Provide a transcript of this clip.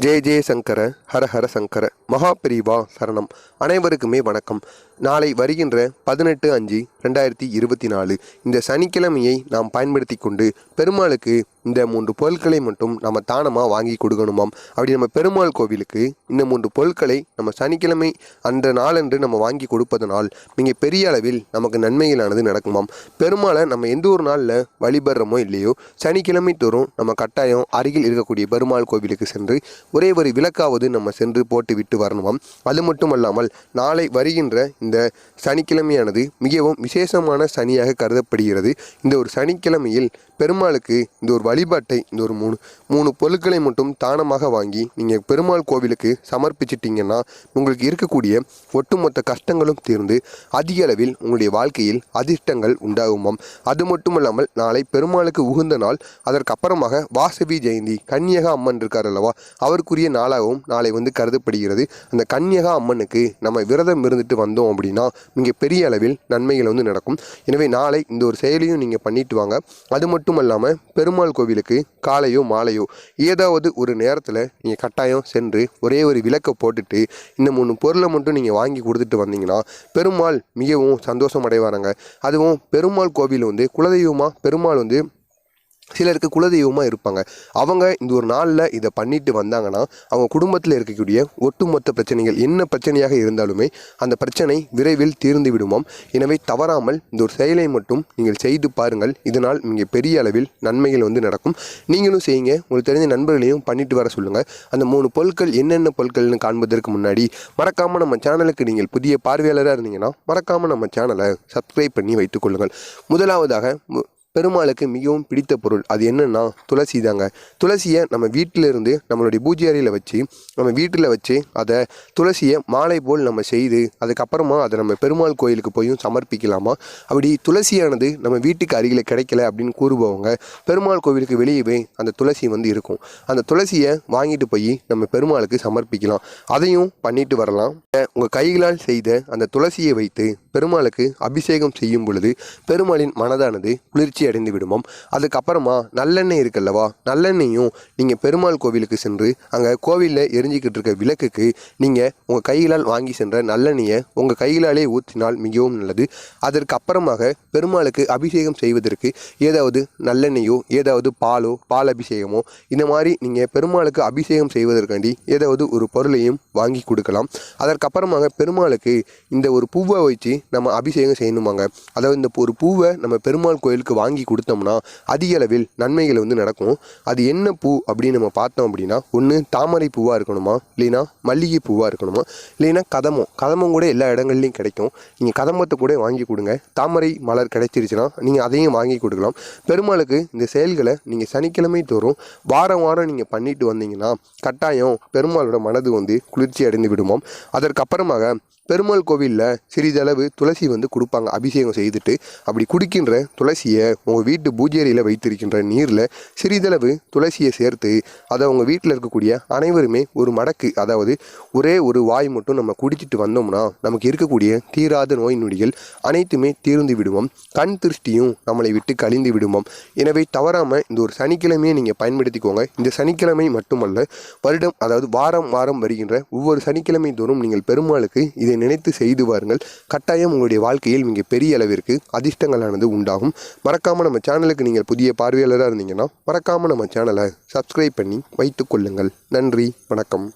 ஜெய ஜெய சங்கர ஹர ஹர சங்கர மகாபிரிவா சரணம். அனைவருக்குமே வணக்கம். நாளை வருகின்ற பதினெட்டு அஞ்சு ரெண்டாயிரத்தி இருபத்தி நாலு. இந்த சனிக்கிழமையை நாம் பயன்படுத்தி கொண்டு பெருமாளுக்கு இந்த மூன்று பொருட்களை மட்டும் நம்ம தானமாக வாங்கி கொடுக்கணுமாம்? அப்படி நம்ம பெருமாள் கோவிலுக்கு இந்த மூன்று பொருட்களை நம்ம சனிக்கிழமை அந்த நாளன்று நம்ம வாங்கி கொடுப்பதனால் மிக பெரிய அளவில் நமக்கு நன்மைகளானது நடக்குமாம். பெருமாளை நம்ம எந்த ஒரு நாளில் வழிபடுறோமோ இல்லையோ சனிக்கிழமை தோறும் நம்ம கட்டாயம் அருகில் இருக்கக்கூடிய பெருமாள் கோவிலுக்கு சென்று ஒரே ஒரு விளக்காவது நம்ம சென்று போட்டு விட்டு வரணுமாம். அது மட்டுமல்லாமல் நாளை வருகின்ற இந்த சனிக்கிழமையானது மிகவும் விசேஷமான சனியாக கருதப்படுகிறது. இந்த ஒரு சனிக்கிழமையில் பெருமாளுக்கு இந்த ஒரு வழிபாட்டை இந்த ஒரு மூணு மூணு பொருட்களை மட்டும் தானமாக வாங்கி நீங்கள் பெருமாள் கோவிலுக்கு சமர்ப்பிச்சிட்டிங்கன்னா உங்களுக்கு இருக்கக்கூடிய ஒட்டுமொத்த கஷ்டங்களும் தீர்ந்து அதிக அளவில் உங்களுடைய வாழ்க்கையில் அதிர்ஷ்டங்கள் உண்டாகுமாம். அது மட்டுமல்லாமல் நாளை பெருமாளுக்கு உகுந்த நாள். அதற்கு அப்புறமாக வாசவி ஜெயந்தி கன்னியக அம்மன் இருக்கார் அல்லவா? அவருக்குரிய நாளாகவும் நாளை வந்து கருதப்படுகிறது. அந்த கன்னியகா அம்மனுக்கு நம்ம விரதம் இருந்துட்டு வந்தோம் அப்படின்னா மிக பெரிய அளவில் நன்மைகள் வந்து நடக்கும். எனவே நாளை இந்த ஒரு செயலையும் நீங்கள் பண்ணிட்டு வாங்க. அது மட்டும் இல்லாமல் பெருமாள் கோவிலுக்கு காலையோ மாலையோ ஏதாவது ஒரு நேரத்தில் நீங்கள் கட்டாயம் சென்று ஒரே ஒரு விளக்கை போட்டுட்டு இந்த மூணு பொருளை மட்டும் நீங்கள் வாங்கி கொடுத்துட்டு வந்தீங்கன்னா பெருமாள் மிகவும் சந்தோஷம் அடைவாராங்க. அதுவும் பெருமாள் கோவில் வந்து குலதெய்வமாக பெருமாள் வந்து சிலருக்கு குலதெய்வமாக இருப்பாங்க. அவங்க இந்த ஒரு நாளில் இதை பண்ணிட்டு வந்தாங்கன்னா அவங்க குடும்பத்தில் இருக்கக்கூடிய ஒட்டுமொத்த பிரச்சனைகள் என்ன பிரச்சனையாக இருந்தாலுமே அந்த பிரச்சனை விரைவில் தீர்ந்து விடுமாம். எனவே தவறாமல் இந்த ஒரு செயலை மட்டும் நீங்கள் செய்து பாருங்கள். இதனால் மிக பெரிய அளவில் நன்மைகள் வந்து நடக்கும். நீங்களும் செய்யுங்க. உங்களுக்கு தெரிஞ்ச நண்பர்களையும் பண்ணிட்டு வர சொல்லுங்கள் அந்த மூணு பொருட்கள் என்னென்ன பொருட்கள்னு காண்பதற்கு முன்னாடி மறக்காமல் நம்ம சேனலுக்கு நீங்கள் புதிய பார்வையாளராக இருந்தீங்கன்னா மறக்காமல் நம்ம சேனலை சப்ஸ்கிரைப் பண்ணி வைத்துக்கொள்ளுங்கள் முதலாவதாக மு- பெருமாளுக்கு மிகவும் பிடித்த பொருள். அது என்னென்னா துளசி தாங்க. துளசியை நம்ம வீட்டிலிருந்து நம்மளுடைய பூஜை அறையில் வச்சு நம்ம வீட்டில் வச்சு அதை துளசியை மாலை போல் நம்ம செய்து அதுக்கப்புறமா அதை நம்ம பெருமாள் கோயிலுக்கு போயும் சமர்ப்பிக்கலாமா? அப்படி துளசியானது நம்ம வீட்டுக்கு அருகில் கிடைக்கல அப்படின்னு கூறுபவங்க பெருமாள் கோவிலுக்கு வெளியவே அந்த துளசி வந்து இருக்கும். அந்த துளசியை வாங்கிட்டு போய் நம்ம பெருமாளுக்கு சமர்ப்பிக்கலாம். அதையும் பண்ணிட்டு வரலாம். உங்கள் கைகளால் செய்த அந்த துளசியை வைத்து பெருமாளுக்கு அபிஷேகம் செய்யும் பொழுது பெருமாளின் மனதானது குளிர்ச்சி அடைந்து விடுமாம். அதுக்கப்புறமா நல்லெண்ணெய் இருக்குல்லவா? நல்லெண்ணெயும் நீங்கள் பெருமாள் கோவிலுக்கு சென்று அங்கே கோவிலில் எரிஞ்சிக்கிட்டு இருக்க விளக்குக்கு நீங்கள் உங்கள் கைகளால் வாங்கி சென்ற நல்லெண்ணெயை உங்கள் கைகளாலே ஊற்றினால் மிகவும் நல்லது. அதற்கு அப்புறமாக பெருமாளுக்கு அபிஷேகம் செய்வதற்கு ஏதாவது நல்லெண்ணெயோ ஏதாவது பாலோ பால் அபிஷேகமோ இந்த மாதிரி நீங்கள் பெருமாளுக்கு அபிஷேகம் செய்வதற்காண்டி ஏதாவது ஒரு பொருளையும் வாங்கி கொடுக்கலாம். அதற்கப்புறமாக பெருமாளுக்கு இந்த ஒரு பூவை வச்சு நம்ம அபிஷேகம் செய்யணுமாங்க. அதாவது இந்த ஒரு பூவை நம்ம பெருமாள் கோயிலுக்கு வாங்கி வாங்கி கொடுத்தோம்னா அதிக அளவில் நன்மைகள் வந்து நடக்கும். அது என்ன பூ அப்படின்னு நம்ம பார்த்தோம் அப்படின்னா ஒன்று தாமரை பூவாக இருக்கணுமா? இல்லைன்னா மல்லிகை பூவாக இருக்கணுமா? இல்லைன்னா கதமம். கதமம் கூட எல்லா இடங்கள்லையும் கிடைக்கும். நீங்கள் கதம்பத்தை கூட வாங்கி கொடுங்க. தாமரை மலர் கிடைச்சிருச்சுன்னா நீங்கள் அதையும் வாங்கி கொடுக்கலாம். பெருமாளுக்கு இந்த செயல்களை நீங்கள் சனிக்கிழமை தோறும் வாரம் வாரம் நீங்கள் பண்ணிட்டு வந்தீங்கன்னா கட்டாயம் பெருமாளோட மனது வந்து குளிர்ச்சி அடைந்து விடுமாம். அதற்கப்புறமாக பெருமாள் கோவிலில் சிறிதளவு துளசி வந்து கொடுப்பாங்க அபிஷேகம் செய்துட்டு. அப்படி குடிக்கின்ற துளசியை உங்கள் வீட்டு பூஜேரியில் வைத்திருக்கின்ற நீரில் சிறிதளவு துளசியை சேர்த்து அதை உங்கள் வீட்டில் இருக்கக்கூடிய அனைவருமே ஒரு மடக்கு அதாவது ஒரே ஒரு வாய் மட்டும் நம்ம குடிச்சிட்டு வந்தோம்னா நமக்கு இருக்கக்கூடிய தீராத நோய் நொடிகள் அனைத்துமே தீர்ந்து விடுவோம். கண் திருஷ்டியும் நம்மளை விட்டு கழிந்து விடுவோம். எனவே தவறாமல் இந்த ஒரு சனிக்கிழமையை நீங்கள் பயன்படுத்திக்கோங்க. இந்த சனிக்கிழமை மட்டுமல்ல வருடம் அதாவது வாரம் வாரம் வருகின்ற ஒவ்வொரு சனிக்கிழமை தோறும் நீங்கள் பெருமாளுக்கு இதை நினைத்து செய்து வாருங்கள். கட்டாயம் உங்களுடைய வாழ்க்கையில் மிக பெரிய அளவிற்கு அதிர்ஷ்டங்களானது உண்டாகும். மறக்காமல் நம்ம சேனலுக்கு நீங்கள் புதிய பார்வையாளராக இருந்தீங்கன்னா மறக்காமல் நம்ம சேனலை சப்ஸ்கிரைப் பண்ணி வைத்துக் கொள்ளுங்கள். நன்றி வணக்கம்.